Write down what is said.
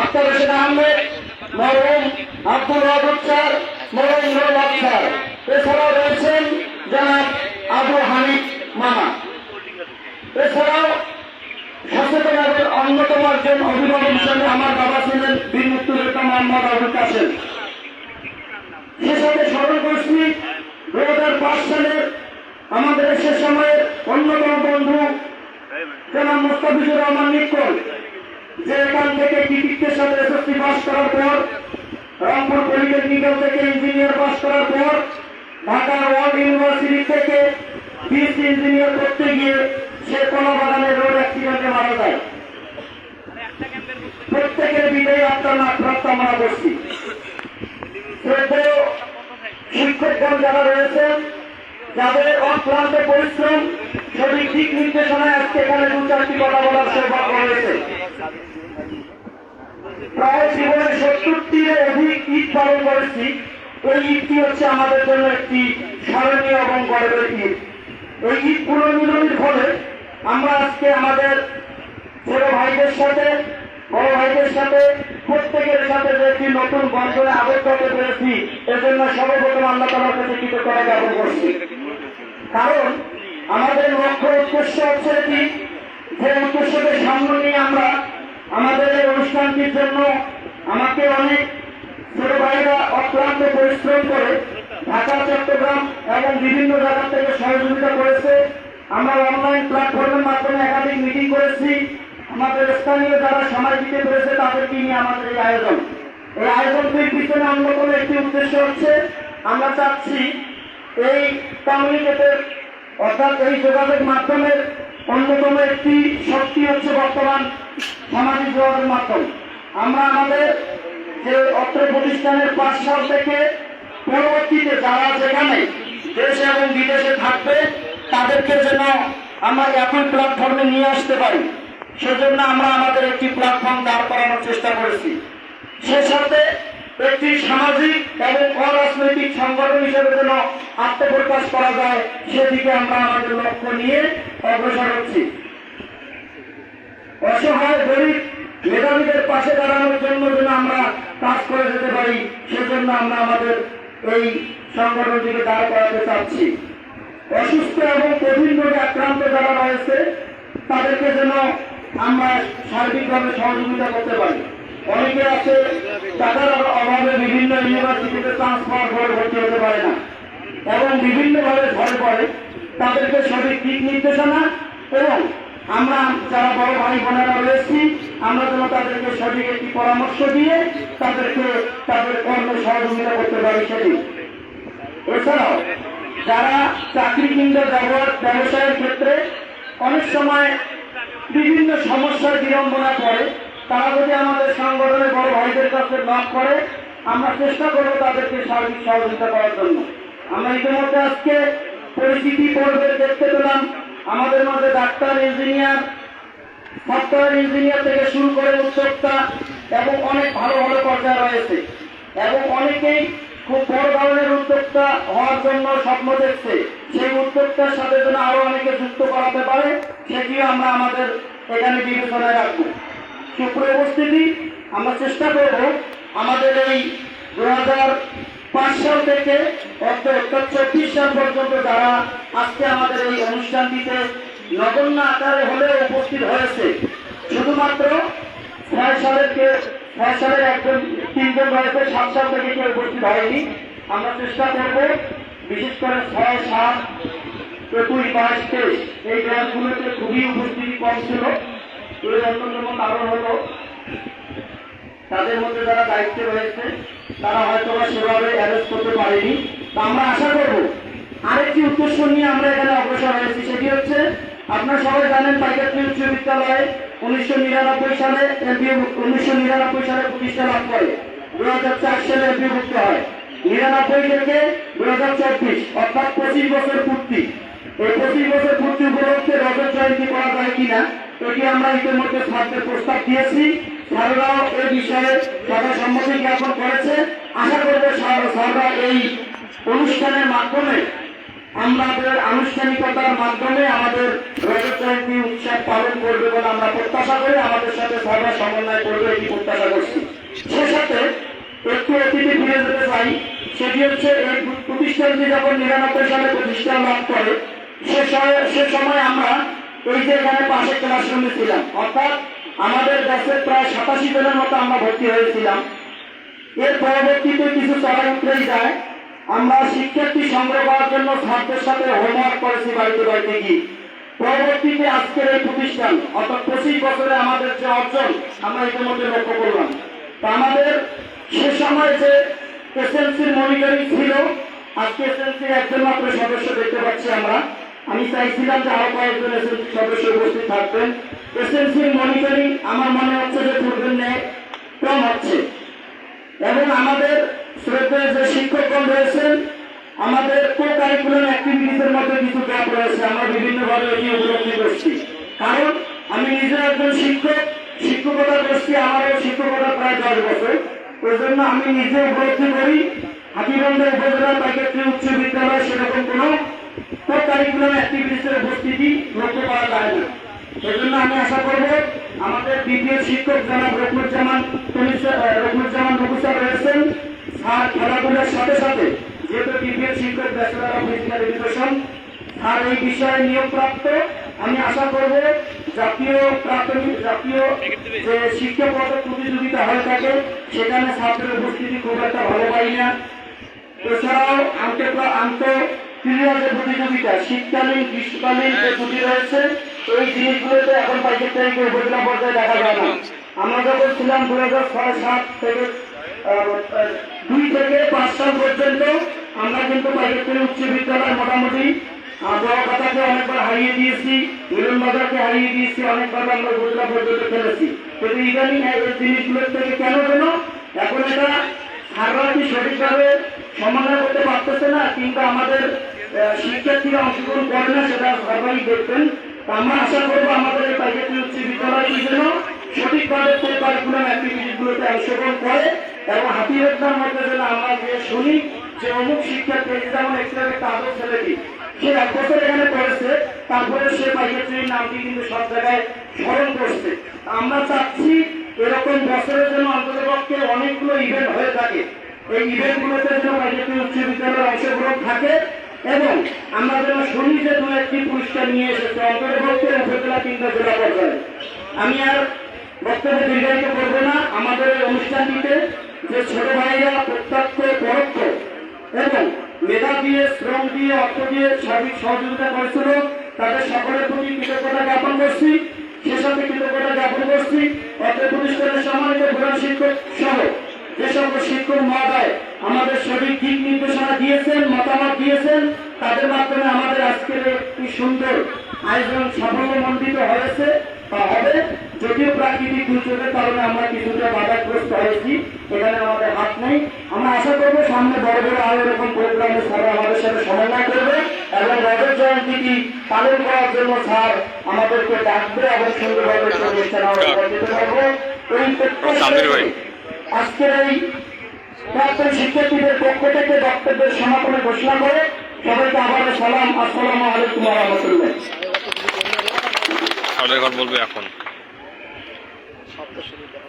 আক্তার আহমেদ, মরহুম আব্দুল ওয়াদুদ স্যার, মরহুম নুরুল স্যার। এছাড়াও রয়েছেন জনাব আবু হানিফ মামা। এছাড়াও সচেতনতার অন্যতম একজন অভিভাবক হিসেবে আমার বাবা ছিলেন বীর মোহাম্মদ আবুল কাসেম সে সাথে স্মরণ দু হাজার পাঁচ সালের আমাদের সে সময়ের অন্যতম বন্ধু জনাব মোস্তাফিজুর রহমান নিকল। যে এখান থেকে কৃতিত্বের সাথে এসএসসি পাস করার পর, রংপুর পলিটেকনিক্যাল থেকে ইঞ্জিনিয়ার পাস করার পর, ঢাকা ওয়ার্ল্ড ইউনিভার্সিটি থেকে বিএসসি ইঞ্জিনিয়ার করতে গিয়ে সে কলাবাগানের রোড অ্যাক্সিডেন্টে মারা যায়। প্রত্যেকের বিদায়ী আত্মা না প্রার্থনা করছি। শিক্ষকগণ যারা রয়েছেন, যাদের অক্লান্ত পরিশ্রম, সঠিক দিক নির্দেশনায় আজকে এখানে দু চারটি কথা বলার সৌভাগ্য হয়েছে। প্রায় জীবনে সত্তরটির অধিক ঈদ পালন করেছি। ওই ঈদটি হচ্ছে আমাদের জন্য একটি স্মরণীয় এবং গর্বের ঈদ। ওই ঈদ পুনর্মিলনের ফলে আমরা আজকে আমাদের ছোট ভাইদের সাথে, বড় ভাইদের সাথে, প্রত্যেকের সাথে যে একটি নতুন বন্ধনে আবদ্ধ হতে পেরেছি, এজন্য সর্বপ্রথম আল্লাহ তালার কাছে কৃতজ্ঞতা জ্ঞাপন করছি। কারণ আমাদের লক্ষ্য উদ্দেশ্য হচ্ছে এটি যে উদ্দেশ্যকে সামনে নিয়ে আমরা আমাদের এই অনুষ্ঠানটির জন্য আমাকে অনেক ছোট ভাইরা অক্লান্ত পরিশ্রম করে ঢাকা, চট্টগ্রাম এবং বিভিন্ন জায়গা থেকে সহযোগিতা করেছে। আমরা অনলাইন প্ল্যাটফর্মের মাধ্যমে একাধিক মিটিং করেছি। আমাদের স্থানীয় যারা সময় দিতে পেরেছে, তাদেরকে নিয়ে আমাদের এই আয়োজন। এই আয়োজনটির পিছনে অন্যতম একটি উদ্দেশ্য হচ্ছে, আমরা চাচ্ছি এই কমিউনিকেটের অর্থাৎ এই যোগাযোগ মাধ্যমের অন্যতম একটি বর্তমান মাধ্যম। আমরা আমাদের যে অত্র প্রতিষ্ঠানের পাঁচ সাল থেকে পরবর্তীতে যারা যেখানে দেশে এবং বিদেশে থাকবে, তাদেরকে যেন আমরা একই প্ল্যাটফর্মে নিয়ে আসতে পারি। সেজন্য আমরা আমাদের একটি প্ল্যাটফর্ম দাঁড় করানোর চেষ্টা করেছি। সে সাথে একটি সামাজিক এবং অরাজনৈতিক সংগঠন হিসেবে যেন আত্মপ্রকাশ করা যায়, সেদিকে আমরা আমাদের লক্ষ্য নিয়ে অগ্রসর হচ্ছি। অসহায়, গরিব মেধাবীদের পাশে দাঁড়ানোর জন্য যেন আমরা কাজ করে যেতে পারি, সেজন্য আমরা আমাদের এই সংগঠনটিকে দাঁড় করাতে চাচ্ছি। অসুস্থ এবং কঠিন রোগে আক্রান্ত যারা রয়েছে, তাদেরকে যেন আমরা সার্বিকভাবে সহযোগিতা করতে পারি। অনেকে আছে, টাকার অভাবে বিভিন্ন ইউনিভার্সিটিতে ট্রান্সফার করে ভর্তি হতে পারে না এবং বিভিন্নভাবে ভয় পড়ে, তাদেরকে সঠিক দিক নির্দেশনা এবং আমরা যারা বড় ভাই বোনেরা রয়েছি, আমরা যেন তাদেরকে সঠিক একটি পরামর্শ দিয়ে তাদেরকে, তাদের কর্মে সহযোগিতা করতে পারি সেদিন এছাড়াও, যারা চাকরি কিংবা ব্যবসায়ের ক্ষেত্রে অনেক সময় বিভিন্ন সমস্যার বিড়ম্বনা করে, তারা যদি আমাদের সংগঠনের বড় ভাইদের কাছে লাভ করে, আমরা চেষ্টা করব তাদেরকে সার্বিক সহযোগিতা করার জন্য। আমরা ইতিমধ্যে আজকে পরিস্থিতি পর্বে দেখতে পেলাম। আমাদের মধ্যে ডাক্তার, ইঞ্জিনিয়ার, সফটওয়্যার ইঞ্জিনিয়ার থেকে শুরু করে উদ্যোক্তা এবং অনেক ভালো ভালো পর্যায়ে রয়েছে। এবং অনেকেই খুব বড় ধরনের উদ্যোক্তা হওয়ার জন্য স্বপ্ন দেখছে। সেই উদ্যোক্তার সাথে যেন আরও অনেকে যুক্ত করাতে পারে, সেটিও আমরা আমাদের এখানে বিবেচনায় রাখব। সুপ্রিয় উপস্থিতি, আমরা চেষ্টা করব আমাদের এই দু হাজার পাঁচ সাল থেকে অর্থাৎ চব্বিশ সাল পর্যন্ত যারা আজকে আমাদের এই অনুষ্ঠানটিতে নগণ্য আকারে হলেও উপস্থিত হয়েছে, শুধুমাত্র ছয় সালের ছয় সালের একজন, তিনজন রয়েছে, সাত সাল থেকে কেউ উপস্থিত হয়নি। আমরা চেষ্টা করব, বিশেষ করে ছয় সাত একুশ বাইশ তেইশ, এই ব্যাংকগুলোতে খুবই উপস্থিতি কম ছিল। এর অন্যতম কারণ হলো তাদের মধ্যে যারা দায়িত্বে রয়েছে, তারা হয়তো বা সেভাবে অ্যারেস্ট করতে পারেনি। তো আমরা আশা করব, আরেকটি উদ্দেশ্য নিয়ে আমরা এখানে অগ্রসর হয়েছি, সেটি হচ্ছে, আপনারা সবাই জানেন পাইকাত্রী উচ্চ বিদ্যালয়ে উনিশশো নিরানব্বই সালে উনিশশো নিরানব্বই সালে প্রতিষ্ঠা লাভ করে। দু হাজার চার সালে এমপিভুক্ত হয়। নিরানব্বই থেকে দু হাজার চব্বিশ, অর্থাৎ পঁচিশ বছর পূর্তি। এই পঁচিশ বছর পূর্তি উপলক্ষে রজত জয়ন্তী করা যায় কিনা, এটি আমরা ইতিমধ্যে ছাত্রের প্রস্তাব দিয়েছি। স্যাররাও এই বিষয়ে সম্মতি জ্ঞাপন করেছে। আশা করব স্যাররা এই অনুষ্ঠানের মাধ্যমে আমাদের আনুষ্ঠানিকতার মাধ্যমে আমাদের রজত জয়ন্তী উৎসব পালন করবে বলে আমরা প্রত্যাশা করি। আমাদের সাথে সবাই সমন্বয় করবে এটি প্রত্যাশা করছি। সে সাথে একটু অতিথি ফিরে যেতে চাই। সেটি হচ্ছে এই প্রতিষ্ঠানটি যখন নিরানব্বই সালে প্রতিষ্ঠান লাভ করে। সে সে সময় আমরা এই যে এখানে পাশে ক্লাসরুমে ছিলাম। অর্থাৎ আমাদের দেশের প্রায় সাতাশি জনের মতো আমরা ভর্তি হয়েছিলাম। এর পরবর্তীতে কিছু চড়াই উতরেই যায়। আমরা শিক্ষার্থী সংগ্রহ করার জন্য ছাত্রের সাথে হোমওয়ার্ক করেছি বাড়িতে বাড়িতে গিয়ে। পরবর্তীতে আজকের এই প্রতিষ্ঠান, অর্থাৎ পঁচিশ বছরে আমাদের যে অর্জন, আমরা ইতিমধ্যে লক্ষ্য করলাম। তা আমাদের সে সময় যে এসএলসির মনিটরিং ছিল, আজকে এসএলসির একজন মাত্র সদস্য দেখতে পাচ্ছি আমরা। আমি চাইছিলাম যে আরও কয়েকজন সদস্য উপস্থিত থাকবেন। এসএলসির মনিটরিং আমার মনে হচ্ছে যে পূর্বের ন্যায় কম হচ্ছে। এবং আমাদের শ্রদ্ধেয় যে শিক্ষকগণ রয়েছেন, আমাদের কো কারিকুলাম অ্যাক্টিভিটিসের মধ্যে কিছু গ্যাপ রয়েছে। আমরা বিভিন্নভাবে এটি উপলব্ধি করছি। কারণ আমি নিজে একজন শিক্ষক শিক্ষকতা করছি আমারও শিক্ষকতা প্রায় দশ বছর। ওই জন্য আমি নিজে উপলব্ধি করি। হাতিবন্ধ উপজেলা পাইকাত্রী উচ্চ বিদ্যালয় সেরকম কোনো কো কারিকুলাম অ্যাক্টিভিটিসের উপস্থিতি লক্ষ্য করা যায় না। সেজন্য আমি আশা করব আমাদের দ্বিতীয় শিক্ষক জনাব রকুরুজ্জামান রকুরুজ্জামান রঘু স্যার রয়েছেন। স্যার খেলাধুলার সাথে সাথে যেহেতু দ্বিতীয় শিক্ষক bachelor of physical education, sir এই বিষয়ে নিয়োগপ্রাপ্ত। আমি আশা করব জাতীয় প্রাথমিক, জাতীয় যে শিক্ষক পদক প্রতিযোগিতা হয়ে থাকে, সেখানে ছাত্রের উপস্থিতি খুব একটা ভালো পাই না। এছাড়াও আন্ত আন্ত ক্রীড়া যে প্রতিযোগিতা, শীতকালীন, গ্রীষ্মকালীন যে ছুটি রয়েছে এই জিনিসগুলোতে এখন পাইকের তারিখে উপজেলা পর্যায়ে দেখা যায় না। আমরা যখন ছিলাম দু হাজার ছয়, সাত থেকে দুই থেকে পাঁচ সাল পর্যন্ত, আমরা কিন্তু পাইকের উচ্চ বিদ্যালয় মোটামুটি দোয়াকাটাকে অনেকবার হারিয়ে দিয়েছি মিলন হারিয়ে দিয়েছি, অনেকবার আমরা উপজেলা পর্যন্ত খেলেছি। কিন্তু ইদানিং এই জিনিসগুলোর থেকে কেন যেন এখন এটা সাররা কি সঠিকভাবে সমন্বয় করতে পারতেছে না, কিন্তু আমাদের শিক্ষার্থীরা অংশগ্রহণ করে না, সেটা সরকারই দেখবেন। আমরা আশা করব আমাদের পাইকারি উচ্চ বিদ্যালয়টি যেন সঠিকভাবে সেই কারিকুলাম অ্যাক্টিভিটিগুলোতে অংশগ্রহণ করে এবং হাতিরতার মধ্যে যেন আমরা যে শুনি যে অমুক শিক্ষার্থী যেমন এক্সট্রা একটা আদর ছেলেটি সে এক বছর এখানে পড়েছে, তারপরে সে পাইকারির নামটি কিন্তু সব জায়গায় স্মরণ করছে। আমরা চাচ্ছি এরকম বছরের জন্য অন্ততপক্ষে অনেকগুলো ইভেন্ট হয়ে থাকে। এই ইভেন্টগুলোতে যেন পাইকারি উচ্চ বিদ্যালয়ের অংশগ্রহণ থাকে এবং আমরা যেন শুনি যে দু একটি পুরস্কার নিয়ে এসেছে। অন্তর্ভুক্ত উপজেলা কিংবা জেলা পর্যায়ে আমি আর বক্তব্য দীর্ঘায়িত করব না। আমাদের এই অনুষ্ঠানটিতে যে ছোট ভাইরা প্রত্যক্ষ, পরোক্ষ এবং মেধা দিয়ে, শ্রম দিয়ে, অর্থ দিয়ে সার্বিক সহযোগিতা করেছিল, তাদের সকলের প্রতি কৃতজ্ঞতা জ্ঞাপন করছি। সে সাথে কৃতজ্ঞতা জ্ঞাপন করছি। অর্থ প্রতিষ্ঠানের সম্মানিত প্রধান শিক্ষক সহ যে সকল শিক্ষক মহোদয়, আমাদের সঠিক দিক নির্দেশনা দিয়েছেন, মতামত দিয়েছেন। তাদের মাধ্যমে আমাদের আজকের একটি সুন্দর আয়োজন সাফল্যমণ্ডিত হয়েছে বা হবে। যদিও প্রাকৃতিক দুর্যোগের কারণে আমরা কিছুটা বাধাগ্রস্ত হয়েছি, এখানে আমাদের হাত নেই। আমরা আশা করব সামনে বড় বড় আরও এরকম প্রোগ্রামে স্যার আমাদের সাথে সমন্বয় করবে এবং রজত জয়ন্তীটি পালন করার জন্য স্যার আমাদেরকে ডাকবে এবং সুন্দরভাবে সেই আমরা দিতে পারব এই ভাই। আজকের এই প্রাক্তন শিক্ষার্থীদের পক্ষ থেকে বক্তব্যের সমাপনে ঘোষণা করে সবাইকে আবার সালাম, আসসালাম আলাইকুম রহমতুল্লাহ। বলবে এখন। Thank